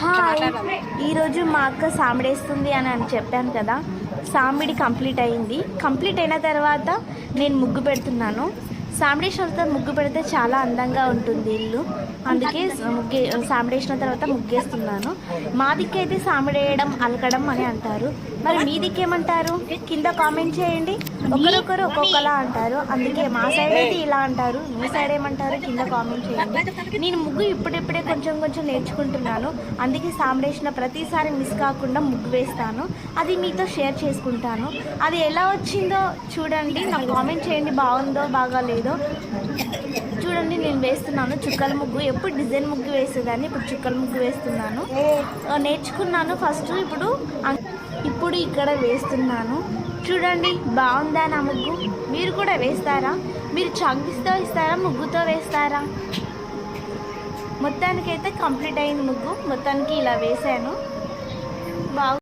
Hi ఈరోజు మా అక్క సామిడేస్తుంది అని అని చెప్పాను కదా. సామిడి కంప్లీట్ అయింది. కంప్లీట్ అయిన తర్వాత నేను ముగ్గు పెడుతున్నాను. సామిడేసిన ముగ్గు పెడితే చాలా అందంగా ఉంటుంది ఇల్లు. అందుకే ముగ్గే సామిడేసిన తర్వాత ముగ్గేస్తున్నాను. మా దిక్కైతే సామిడేయడం అలకడం అని అంటారు. మరి మీ దిక్కేమంటారు? కింద కామెంట్ చేయండి. ఒకరొకరు ఒక్కొక్కలా అంటారు. అందుకే మా సైడ్ అయితే ఇలా అంటారు. మీ సైడ్ ఏమంటారు? కింద కామెంట్ చేయండి. నేను ముగ్గు ఇప్పుడిప్పుడే కొంచెం కొంచెం నేర్చుకుంటున్నాను. అందుకే సాంబడేసిన ప్రతిసారి మిస్ కాకుండా ముగ్గు వేస్తాను. అది మీతో షేర్ చేసుకుంటాను. అది ఎలా వచ్చిందో చూడండి. నాకు కామెంట్ చేయండి. బాగుందో బాగాలేదో చూడండి నేను వేస్తున్నాను చుక్కల ముగ్గు. ఎప్పుడు డిజైన్ ముగ్గు వేసేదాన్ని ఇప్పుడు చుక్కల ముగ్గు వేస్తున్నాను. నేర్చుకున్నాను ఫస్ట్ ఇప్పుడు ఇప్పుడు ఇక్కడ వేస్తున్నాను. చూడండి బాగుందా నా ముగ్గు? మీరు కూడా వేస్తారా? మీరు చంకిస్తో ఇస్తారా ముగ్గుతో వేస్తారా? మొత్తానికైతే కంప్లీట్ అయింది ముగ్గు. మొత్తానికి ఇలా వేసాను.